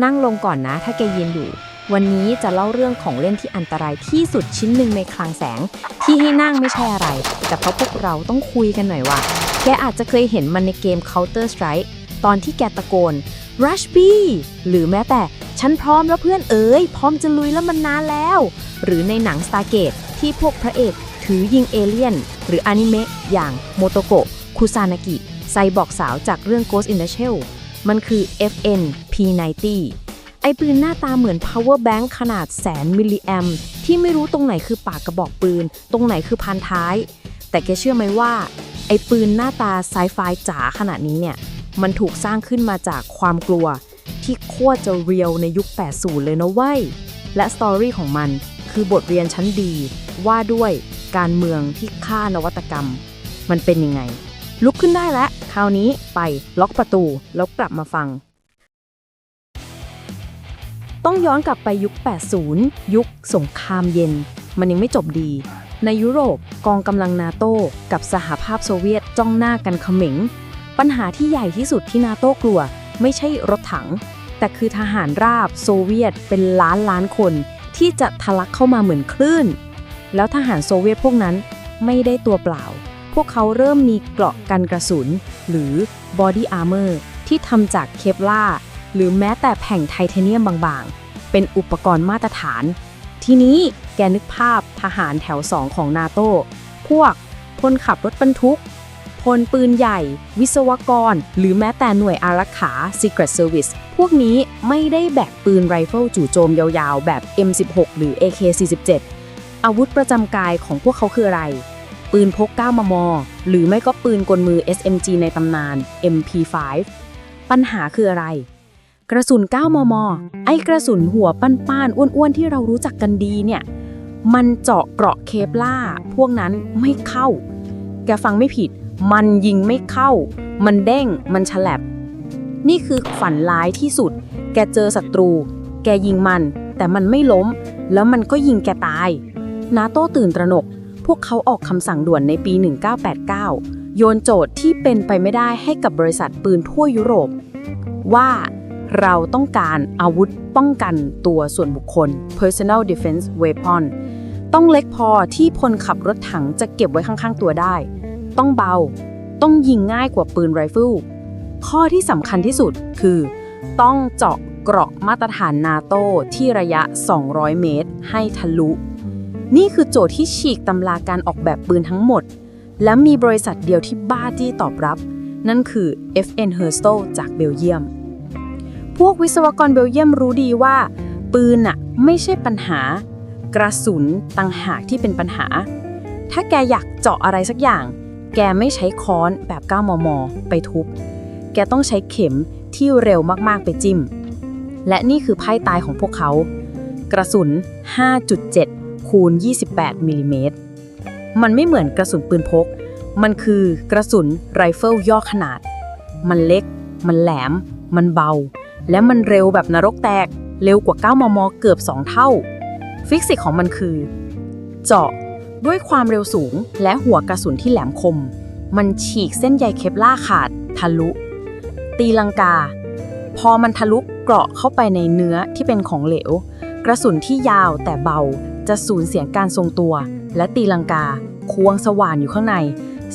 นั่งลงก่อนนะถ้าแกยืนอยู่ วันนี้จะเล่าเรื่องของเล่นที่อันตรายที่สุดชิ้นหนึ่งในคลังแสง ที่ให้นั่งไม่ใช่อะไร แต่เพราะพวกเราต้องคุยกันหน่อยว่า แกอาจจะเคยเห็นมันในเกม Counter Strike ตอนที่แกตะโกน Rush B หรือแม้แต่ ฉันพร้อมแล้วเพื่อนเอ๋ย พร้อมจะลุยแล้วมันนานแล้ว หรือในหนัง Stargate ที่พวกพระเอกถือยิงเอเลี่ยน หรืออนิเมะอย่างโมโตโกะคุซานากิไซบอร์กสาวจากเรื่อง Ghost in the Shell มันคือ FN P90 ไอปืนหน้าตาเหมือน power bank ขนาดแสนมิลลิแอมที่ไม่รู้ตรงไหนคือปากกระบอกปืน ตรงไหนคือพันท้าย แต่แกเชื่อไหมว่า ไอปืนหน้าตาไซไฟจ๋าขนาดนี้เนี่ย มันถูกสร้างขึ้นมาจากความกลัว ที่โคตรจะเรียลในยุค 80 เลยนะเว้ย และสตอรี่ของมันคือบทเรียนชั้นดี ว่าด้วยการเมืองที่ฆ่านวัตกรรม มันเป็นยังไง ลุกขึ้นได้แล้ว คราวนี้ไปล็อกประตูแล้วกลับมาฟัง ต้องย้อนกลับไปยุค 80 ยุคสงครามเย็น มันยังไม่จบดี ในยุโรปกองกำลังนาโต้กับสหภาพโซเวียตจ้องหน้ากันเขม็ง ปัญหาที่ใหญ่ที่สุดที่นาโต้กลัว ไม่ใช่รถถัง แต่คือทหารราบโซเวียตเป็นล้านล้านคน ที่จะทะลักเข้ามาเหมือนคลื่น แล้วทหารโซเวียตพวกนั้นไม่ได้ตัวเปล่า พวกเขาเริ่มมีเกราะกันกระสุน หรือ body armor ที่ทำจากเคปลาหรือแม้แต่แผ่นไทเทเนียมบางๆ เป็นอุปกรณ์มาตรฐาน ทีนี้แกนึกภาพทหารแถวสองของนาโต้พวกพลขับรถบรรทุก พลปืนใหญ่ วิศวกร หรือแม้แต่หน่วยอารักขา Secret Service พวกนี้ไม่ได้แบกปืนไรเฟิลจู่โจมยาวๆ แบบ M16 หรือ AK47 อาวุธประจำกายของพวกเขาคืออะไร ปืนพก 9 มม หรือไม่ก็ปืนกลมือ SMG ในตำนาน MP5 ปัญหาคืออะไร กระสุน 9 มม ไอ้กระสุนหัวป้านๆ อ้วนๆ ที่เรารู้จักกันดีเนี่ย มันเจาะเกราะเคปล่า พวกนั้นไม่เข้า แกฟังไม่ผิด มันยิงไม่เข้า มันเด้ง มันฉลับ นี่คือฝันร้ายที่สุด แกเจอศัตรู แกยิงมัน แต่มันไม่ล้ม แล้วมันก็ยิงแกตาย นาโต้ตื่นตระหนก พวกเขาออกคำสั่งด่วนในปี 1989 โยนโจทย์ที่เป็นไปไม่ได้ให้กับบริษัทปืนทั่วยุโรป ว่า เราต้องการอาวุธป้องกันตัวส่วนบุคคล personal defense weapon ต้องเล็กพอที่พลขับรถถังจะเก็บไว้ข้างๆตัวได้ ต้องเบา ต้องยิงง่ายกว่าปืนไรเฟิล ข้อที่สำคัญที่สุดคือ ต้องเจาะเกราะมาตรฐานนาโต้ที่ระยะ 200 เมตร ให้ทะลุ นี่คือโจทย์ที่ฉีกตำราการออกแบบปืนทั้งหมด และมีบริษัทเดียวที่บ้าจี้ตอบรับ นั่นคือ FN Herstal จากเบลเยียม พวกวิศวกรเบลเยียมรู้ดีว่า ปืนน่ะไม่ใช่ปัญหา กระสุนต่างหากที่เป็นปัญหา ถ้าแกอยากเจาะอะไรสักอย่าง แกไม่ใช้ค้อนแบบ 9 มม ไปทุบ แกต้องใช้เข็มที่เร็วมากๆไปจิ้ม และนี่คือไพ่ตายของพวกเขา กระสุน 5.7 คูณ 28 มิลลิเมตร มันไม่เหมือนกระสุนปืนพก มันคือกระสุนไรเฟิลย่อขนาด มันเล็ก มันแหลม มันเบา และมันเร็วแบบนรกแตก เร็วกว่า 9 มม เกือบ 2 เท่า ฟิสิกส์ของมันคือ เจาะด้วยความเร็วสูงและหัวกระสุนที่แหลมคม มันฉีกเส้นใยเคปล่าขาด ทะลุ ตีลังกา พอมันทะลุเกราะเข้าไปในเนื้อที่เป็นของเหลว กระสุนที่ยาวแต่เบาจะสูญเสียการทรงตัว และตีลังกา ควงสว่านอยู่ข้างใน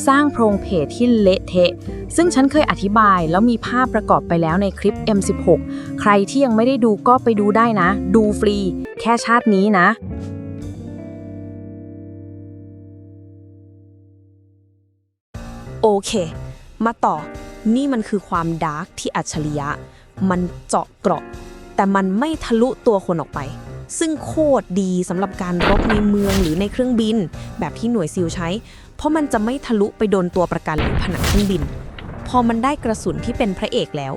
สร้างโพรงเพที่เละเทะ ซึ่งฉันเคยอธิบายแล้วมีภาพประกอบไปแล้วในคลิป M16 ใครที่ยังไม่ได้ดูก็ไปดูได้นะ ดูฟรี แค่ชาตินี้นะ โอเค มาต่อ นี่มันคือความดาร์กที่อัจฉริยะ มันเจาะเกราะ แต่มันไม่ทะลุตัวคนออกไป ซึ่งโคตรดีสำหรับการรบในเมืองหรือในเครื่องบิน แบบที่หน่วยซิลใช้ เพราะมันจะไม่ทะลุไปโดนตัวประกันหรือผนังเครื่องบิน พอมันได้กระสุนที่เป็นพระเอกแล้ว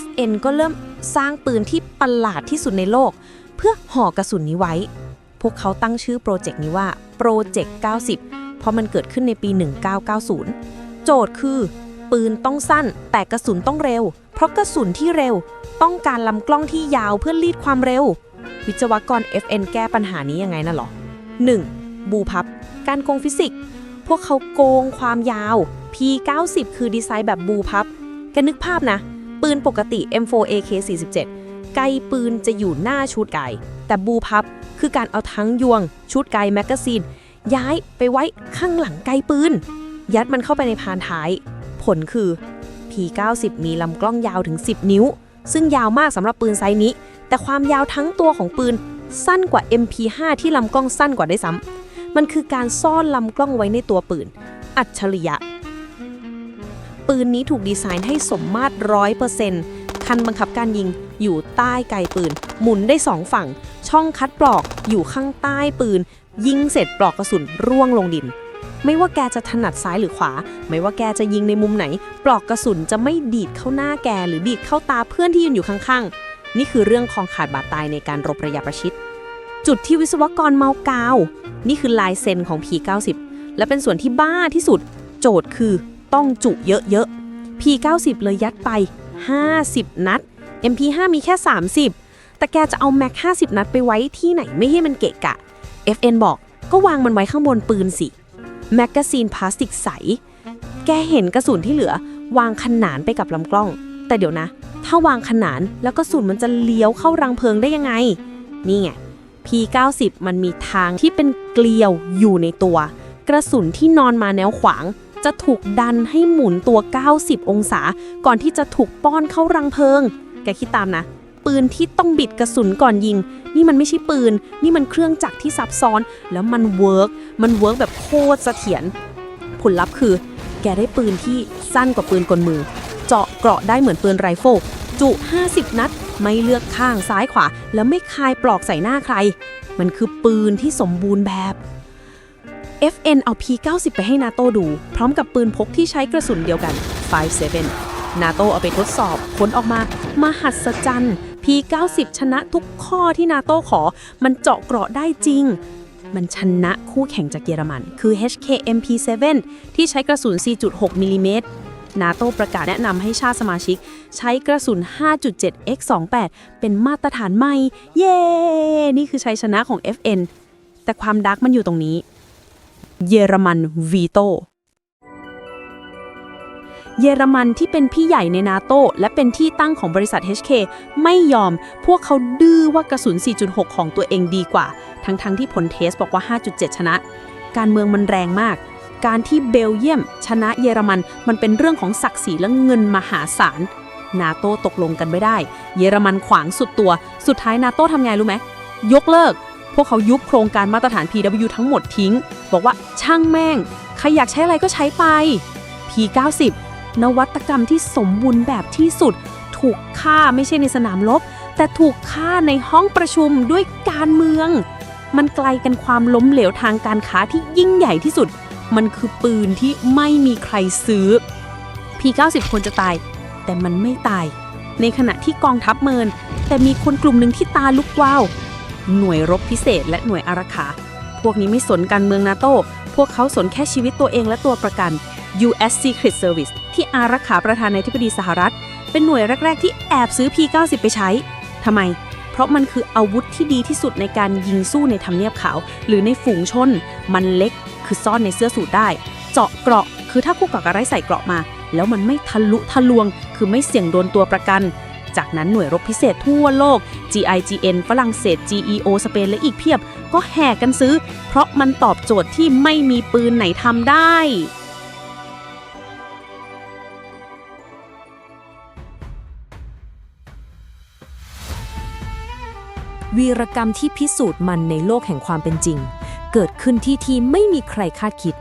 FN ก็เริ่มสร้างปืนที่ประหลาดที่สุดในโลก เพื่อห่อกระสุนนี้ไว้ พวกเขาตั้งชื่อโปรเจกต์นี้ว่าโปรเจกต์ 90 เพราะมันเกิดขึ้นในปี 1990 โจทย์คือ ปืนต้องสั้นแต่กระสุนต้องเร็ว เพราะกระสุนที่เร็ว ต้องการลำกล้องที่ยาวเพื่อรีดความเร็ว วิศวกร FN แก้ปัญหานี้ยังไงน่ะหรอ 1. บูพับ การโกงฟิสิกส์ พวกเขาโกงความยาว P90 คือดีไซน์แบบบูพับแกนึกภาพนะ ปืนปกติ M4 AK47 ไกปืนจะอยู่หน้าชุดไกแต่บูพับคือการเอาทั้งยวง ชุดไกแมกกาซีน ย้ายไปไว้ข้างหลังไกปืน ยัดมันเข้าไปในพานท้าย ผลคือ P90 มีลำกล้องยาวถึง 10 นิ้ว ซึ่งยาวมากสำหรับปืนไซส์นี้ แต่ความยาวทั้งตัวของปืนสั้นกว่า MP5 ที่ลำกล้องสั้นกว่าได้ซ้ำมันคือการซ่อนลำกล้องไว้ในตัวปืน อัจฉริยะ ปืนนี้ถูกดีไซน์ให้สมมาตรร้อยเปอร์เซ็นต์คันบังคับการยิงอยู่ใต้ไกปืน หมุนได้สองฝั่ง ช่องคัดปลอกอยู่ข้างใต้ปืน ยิงเสร็จปลอกกระสุนร่วงลงดิน ไม่ว่าแกจะถนัดซ้ายหรือขวา ไม่ว่าแกจะยิงในมุมไหน ปลอกกระสุนจะไม่ดีดเข้าหน้าแกหรือดีดเข้าตาเพื่อนที่ยืนอยู่ข้างๆ นี่คือเรื่องของขาดบาดตายในการรบระยะประชิด จุดที่วิศวกรเมากาว นี่คือลายเซ็นของ P90 และเป็นส่วนที่บ้าที่สุด โจทย์คือ ต้องจุเยอะๆ P90 เลยยัดไป 50 นัด MP5 มีแค่ 30 แต่แกจะเอาแม็ก50 นัดไปไว้ที่ไหนไม่ให้มันเกะกะ FN บอกก็วางมันไว้ข้างบนปืนสิแมกกาซีนพลาสติกใส แกเห็นกระสุนที่เหลือ วางขนานไปกับลำกล้อง แต่เดี๋ยวนะ ถ้าวางขนานแล้วกระสุนมันจะเลี้ยวเข้ารังเพลิงได้ยังไง นี่ไง P90 มันมีทางที่เป็นเกลียวอยู่ในตัว กระสุนที่นอนมาแนวขวาง จะถูกดันให้หมุนตัว 90 องศา ก่อนที่จะถูกป้อนเข้ารังเพลิง แกคิดตามนะ ปืนที่ต้องบิดกระสุนก่อนยิง นี่มันไม่ใช่ปืน นี่มันเครื่องจักรที่ซับซ้อน แล้วมันเวิร์กมันเวิร์กแบบโคตรเสถียร ผลลัพธ์คือ แกได้ปืนที่สั้นกว่าปืนกลมือ เจาะเกราะได้เหมือนปืนไรเฟิล จุ 50 นัด ไม่เลือกข้างซ้ายขวา แล้วไม่คายปลอกใส่หน้าใคร มันคือปืนที่สมบูรณ์แบบ FN เอา P90 ไปให้นาโต้ดู พร้อมกับปืนพกที่ใช้กระสุนเดียวกัน 57 นาโต้เอาไปทดสอบ ผลออกมา มหัศจรรย์ P90 ชนะทุกข้อที่นาโต้ขอ มันเจาะเกราะได้จริง มันชนะคู่แข่งจากเยอรมัน คือ HKMP7 ที่ใช้กระสุน 4.6 มิลลิเมตรนาโตประกาศแนะนำให้ชาติสมาชิก ใช้กระสุน 5.7 x28 เป็นมาตรฐานใหม่ เย้ นี่คือชัยชนะของ FN แต่ความดักมันอยู่ตรงนี้ เยอรมันวีโต เยอรมันที่เป็นพี่ใหญ่ในนาโตและเป็นที่ตั้งของบริษัท HK ไม่ยอม พวกเขาดื้อว่ากระสุน 4.6 ของตัวเองดีกว่า ทั้งๆทที่ผลเทสบอกว่า 5.7 ชนะ การเมืองมันแรงมาก การที่เบลเยียม ชนะเยอรมันมันเป็นเรื่องของศักดิ์ศรีและเงินมหาศาลนาโตตกลงกันไม่ได้ เยอรมันขวางสุดตัว สุดท้ายนาโตทำไงรู้ไหม ยกเลิก พวกเขายุบโครงการมาตรฐาน PW ทั้งหมดทิ้ง บอกว่าช่างแม่ง ใครอยากใช้อะไรก็ใช้ไป P90 นวัตกรรมที่สมบูรณ์แบบที่สุด ถูกฆ่าไม่ใช่ในสนามรบแต่ถูกฆ่าในห้องประชุมด้วยการเมือง มันไกลกันความล้มเหลวทางการค้าที่ยิ่งใหญ่ที่สุด มันคือปืนที่ไม่มีใครซื้อ P90 ควรจะตาย แต่มันไม่ตาย ในขณะที่กองทัพเมิน แต่มีคนกลุ่มหนึ่งที่ตาลุกวาว หน่วยรบพิเศษและหน่วยอารักขา วกนี้ไม่สนการเมืองนาโต้ พวกเขาสนแค่ชีวิตตัวเองและตัวประกัน U.S. Secret Service ที่อารักขาประธานาธิบดีสหรัฐ เป็นหน่วยแรก ๆ ที่แอบซื้อ P90 ไปใช้ ทำไม เพราะมันคืออาวุธที่ดีที่สุดในการยิงสู้ในทำเนียบขาว หรือในฝูงชน มันเล็ก คือซ่อนในเสื้อสูทได้ เจาะเกราะ คือถ้าคู่ก่อการร้ายใส่เกราะมา แล้วมันไม่ทะลุทะลวง คือไม่เสี่ยงโดนตัวประกัน จากนั้นหน่วยรบพิเศษทั่วโลก GIGN ฝรั่งเศส GEO สเปนและอีกเพียบ ก็แห่กันซื้อ เพราะมันตอบโจทย์ที่ไม่มีปืนไหนทำได้วีรกรรมที่พิสูจน์มันในโลกแห่งความเป็นจริง เกิดขึ้นที่ที่ไม่มีใครคาดคิด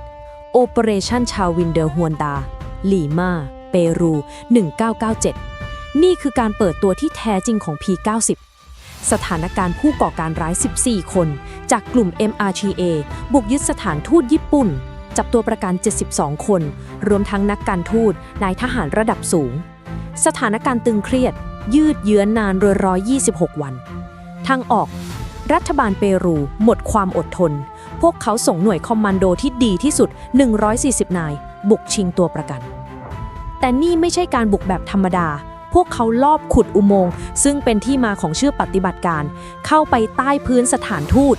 Operation ชาววินเดอร์ฮวนดา ลีมา เปรู 1997 นี่คือการเปิดตัวที่แท้จริงของ P90 สถานการณ์ผู้ก่อการร้าย 14 คน จากกลุ่ม MRTA บุกยึดสถานทูตญี่ปุ่น จับตัวประกัน 72 คน รวมทั้งนักการทูตนายทหารระดับสูง สถานการณ์ตึงเครียด ยืดเยื้อนนานรอยร้อย26 วัน ทางออก รัฐบาลเปรูหมดความอดทน พวกเขาส่งหน่วยคอมมานโดที่ดีที่สุด 140 นาย บุกชิงตัวประกัน แต่นี่ไม่ใช่การบุกแบบธรรมดา พวกเขาลอบขุดอุโมงค์ซึ่งเป็นที่มาของชื่อปฏิบัติการ เข้าไปใต้พื้นสถานทูต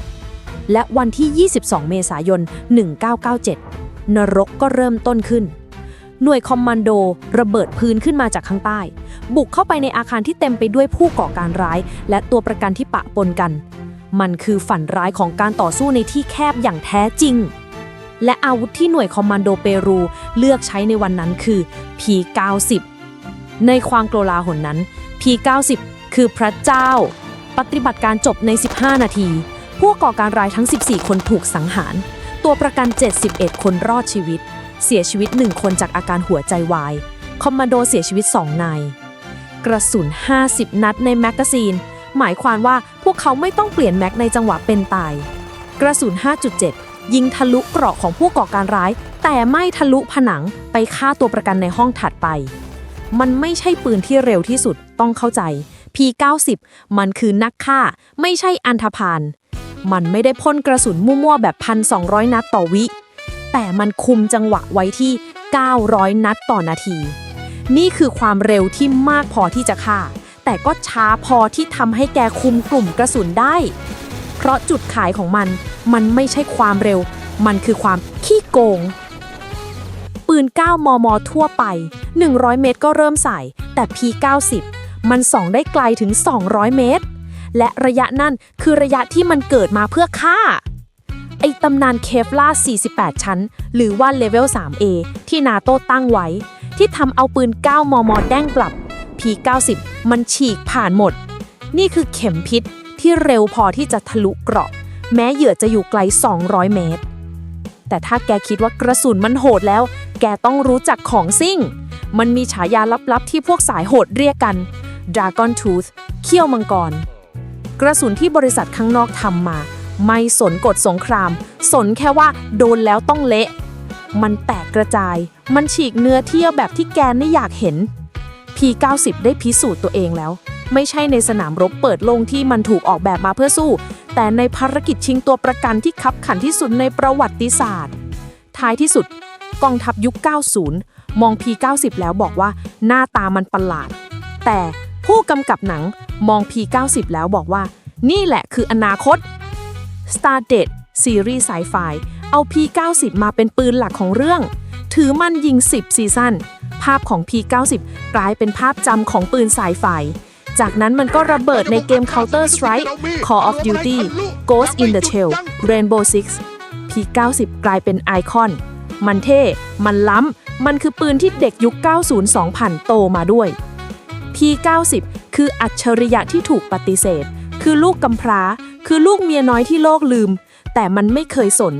และวันที่ 22 เมษายน 1997 นรกก็เริ่มต้นขึ้น หน่วยคอมมานโดระเบิดพื้นขึ้นมาจากข้างใต้ บุกเข้าไปในอาคารที่เต็มไปด้วยผู้ก่อการร้าย และตัวประกันที่ปะปนกัน มันคือฝันร้ายของการต่อสู้ในที่แคบอย่างแท้จริงและอาวุธที่หน่วยคอมมานโดเปรู เลือกใช้ในวันนั้นคือ P90 ในความโกลาหลนั้น P90 คือพระเจ้า ปฏิบัติการจบใน 15 นาที ผู้ก่อการร้ายทั้ง 14 คนถูกสังหาร ตัวประกัน 71 คนรอดชีวิต เสียชีวิต 1 คนจากอาการหัวใจวาย คอมมานโดเสียชีวิต 2 นาย กระสุน 50 นัดในแมกกาซีน หมายความว่าพวกเขาไม่ต้องเปลี่ยนแม็กในจังหวะเป็นตาย กระสุน 5.7 ยิงทะลุเกราะของผู้ก่อการร้าย แต่ไม่ทะลุผนังไปฆ่าตัวประกันในห้องถัดไป มันไม่ใช่ปืนที่เร็วที่สุดต้องเข้าใจ P90 มันคือนักฆ่า ไม่ใช่อันธพาลมันไม่ได้พ่นกระสุนมั่วๆ แบบ1,200นัดต่อวิ แต่มันคุมจังหวะไว้ที่ 900 นัดต่อนาที นี่คือความเร็วที่มากพอที่จะฆ่า แต่ก็ช้าพอที่ทำให้แกคุมกลุ่มกระสุนได้ เพราะจุดขายของมัน มันไม่ใช่ความเร็ว มันคือความขี้โกง ปืน 9 มม ทั่วไป 100 เมตรก็เริ่มใส่ แต่ P90 มันส่องได้ไกลถึง 200 เมตร และระยะนั่นคือระยะที่มันเกิดมาเพื่อฆ่า ไอตำนานเคฟลา48 ชั้น หรือว่าเลเวล 3A ที่นาโต้ตั้งไว้ ที่ทำเอาปืน 9 มม แด้งกลับ P90 มันฉีกผ่านหมด นี่คือเข็มพิษที่เร็วพอที่จะทะลุเกราะ แม้เหยื่อจะอยู่ไกล 200 เมตร แต่ถ้าแกคิดว่ากระสุนมันโหดแล้ว แกต้องรู้จักของซิ่ง มันมีฉายาลับๆที่พวกสายโหดเรียกกัน Dragon Tooth เขี้ยวมังกร กระสุนที่บริษัทข้างนอกทำมา ไม่สนกฎสงคราม สนแค่ว่าโดนแล้วต้องเละ มันแตกกระจาย มันฉีกเนื้อเที่ยวแบบที่แกไม่อยากเห็น P90 ได้พิสูจน์ตัวเองแล้ว ไม่ใช่ในสนามรบเปิดโล่งที่มันถูกออกแบบมาเพื่อสู้ แต่ในภารกิจชิงตัวประกันที่คับขันที่สุดในประวัติศาสตร์ ท้ายที่สุด กองทัพยุค 90 มอง P90 แล้วบอกว่าหน้าตามันประหลาด แต่ผู้กำกับหนังมอง P90 แล้วบอกว่า นี่แหละคืออนาคต Star d a t e ซีรีส์ไซไฟเอา P90 มาเป็นปืนหลักของเรื่อง ถือมันยิง 10 ซีซั่น ภาพของ P90 กลายเป็นภาพจำของปืนไซไฟจากนั้นมันก็ระเบิดในเกม Counter Strike Call of Duty Ghost in the Shell Rainbow Six P90 กลายเป็นไอคอน มันเท่ มันล้ำ มันคือปืนที่เด็กยุค 90-2000 โตมาด้วย P90 คืออัจฉริยะที่ถูกปฏิเสธ คือลูกกำพร้า คือลูกเมียน้อยที่โลกลืม แต่มันไม่เคยสน